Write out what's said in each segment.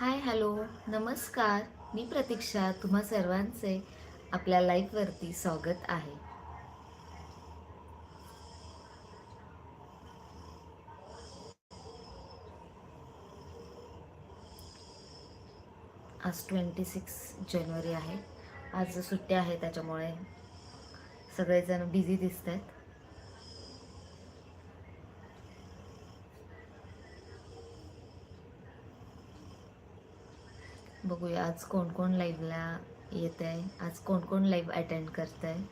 Hi hello. नमस्कार. मी प्रतीक्षा. तुम्हा सर्वांचे आपल्या लाईफवरती स्वागत आहे. आज ट्वेंटी सिक्स जानेवारी आहे. आज सुट्ट्या आहे त्याच्यामुळे सगळेजण बिझी दिसत आहेत बघूया आज कोण कोण लाईव्हला येत आहे आज कोण कोण लाईव्ह अटेंड करत आहे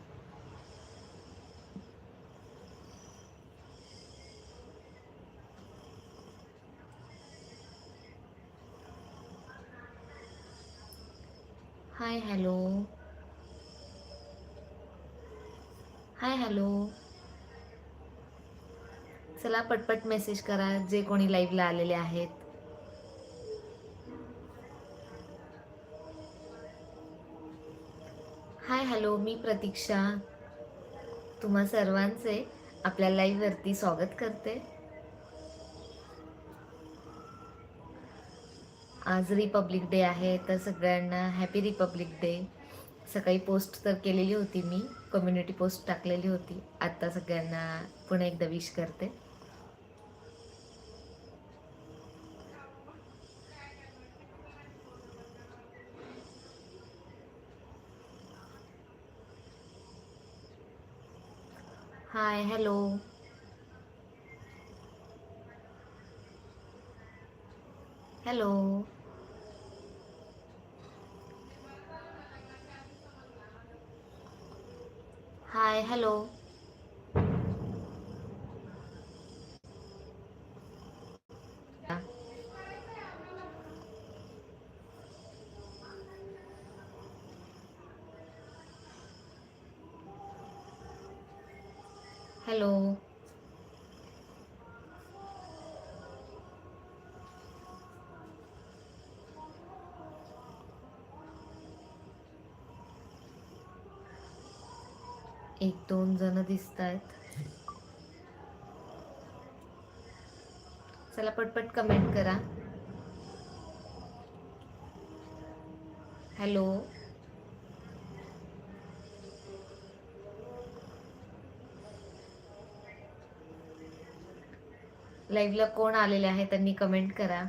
हाय हॅलो हाय हॅलो चला पटपट मेसेज करा जे कोणी लाईव्हला आलेले आहेत. हाय हॅलो मी प्रतीक्षा. तुम्हा सर्वांचे आपल्या लाईव्हवरती स्वागत करते. आज रिपब्लिक डे आहे तर सगळ्यांना हॅपी रिपब्लिक डे सकाळी पोस्ट तर केलेली होती मी कम्युनिटी पोस्ट टाकलेली होती. आत्ता सगळ्यांना पुन्हा एकदा विश करते. Hi hello hello hi hello hello. एक दोन जण दिसत आहेत चला पटपट कमेंट करा. हॅलो. लाईव्हला कोण आलेले आहे त्यांनी कमेंट करा.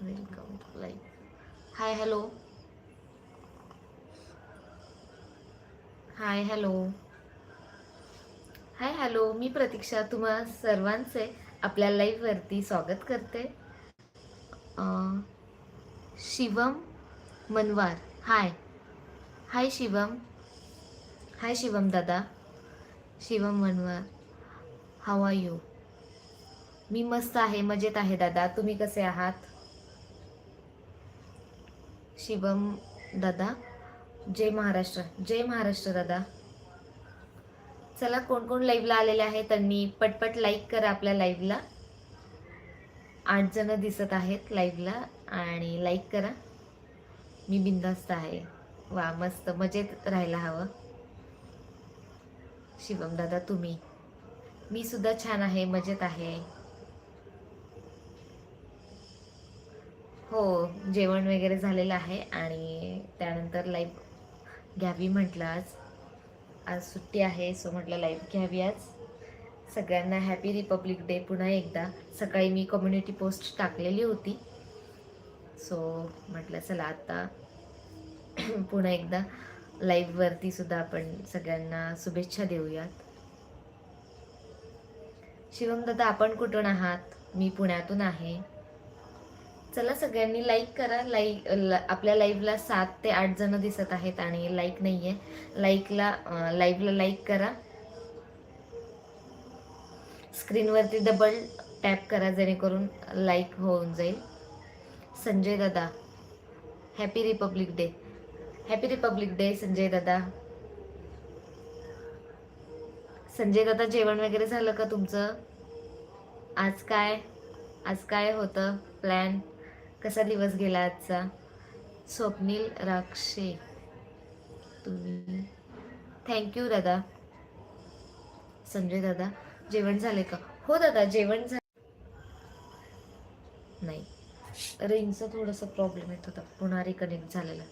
Welcome to live hi hello hi hello hi hello मी प्रतीक्षा तुम्हा सर्वांचे आपल्या लाईव्हवरती स्वागत करते. शिवम मनवार. हाय हाय शिवम. हाय शिवम दादा. शिवम मनवार. हाव आर यू मी मस्त आहे मजेत आहे दादा. तुम्ही कसे आहात? शिवम दादा. जय महाराष्ट्र. जय महाराष्ट्र दादा. चला कोण कोण लाईव्हला आलेले आहे त्यांनी पटपट लाईक करा आपल्या लाईव्हला आठ जण दिसत आहेत लाईव्हला आणि लाईक करा. मी बिंदास्त आहे. वा मस्त. मजेत राहायला हवं. शिवम दादा तुम्ही. मी सुद्धा छान आहे मजेत आहे. हो जेवण वगैरे झालेलं आहे आणि त्यानंतर लाईव्ह घ्यावी म्हटलं आज. आज सुट्टी आहे सो म्हटलं लाईव्ह घ्यावी आज. सगळ्यांना हॅपी रिपब्लिक डे पुन्हा एकदा. सकाळी मी कम्युनिटी पोस्ट टाकलेली होती. सो म्हटलं चला आता पुन्हा एकदा लाईव्हवरती सुद्धा आपण सगळ्यांना शुभेच्छा देऊयात. शिवम दादा आपण कुठून आहात? मी पुण्यातून आहे. चला सगळ्यांनी लाईक करा. लाईक आपल्या लाईव्हला सात ते आठ जण दिसत आहेत आणि लाईक नाही आहे लाईकला लाईव्हला लाईक करा. स्क्रीनवरती डबल टॅप करा जेणेकरून लाईक होऊन जाईल. संजय दादा. Happy republic day happy republic day Sanjay दादा. संजय दादा जेवण वगैरे झालं का तुमचं? आज काय? आज काय होतं? प्लॅन कसा दिवस गेला आजचा? स्वप्नील राक्षे. तुम्ही? थँक्यू दादा. संजय दादा जेवण झाले का? हो दादा जेवण झालं. नाही. रेंजचा थोडासा प्रॉब्लेम येत होता. पुन्हा रिकनेक्ट झालेला.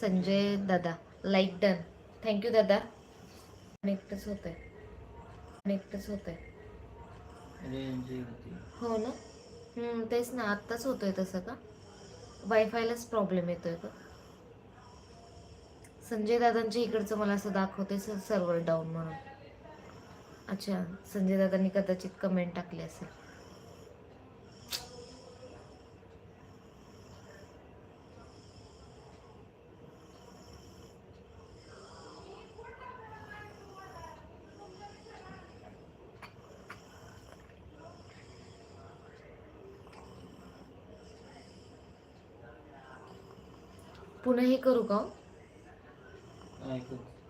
संजय दादा. लाईक डन थँक्यू दादा. कनेक्टच होत आहे कनेक्टच होत. आहे हो ना? हम्म, तेच ना. आत्ताच होतोय तसं का? वायफायलाच प्रॉब्लेम येतोय का संजय दादांच्या इकडचं मला असं दाखवते सर्व्हर डाऊन म्हणून. अच्छा संजय दादांनी कदाचित कमेंट टाकली असेल. पुन्हा हे करू का हो?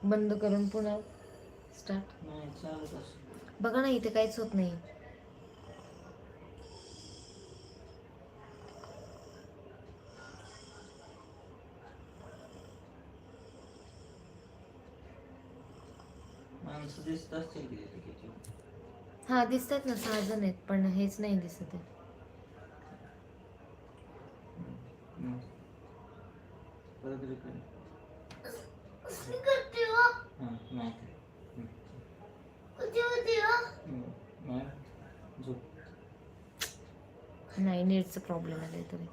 बंद करून पुन्हा स्टार्ट बघा ना इथे काहीच होत नाही. हा दिसतात ना सहा जण आहेत पण हेच नाही दिसत आहे. परत हां? नाही. नेटचा प्रॉब्लेम आलाय तरी.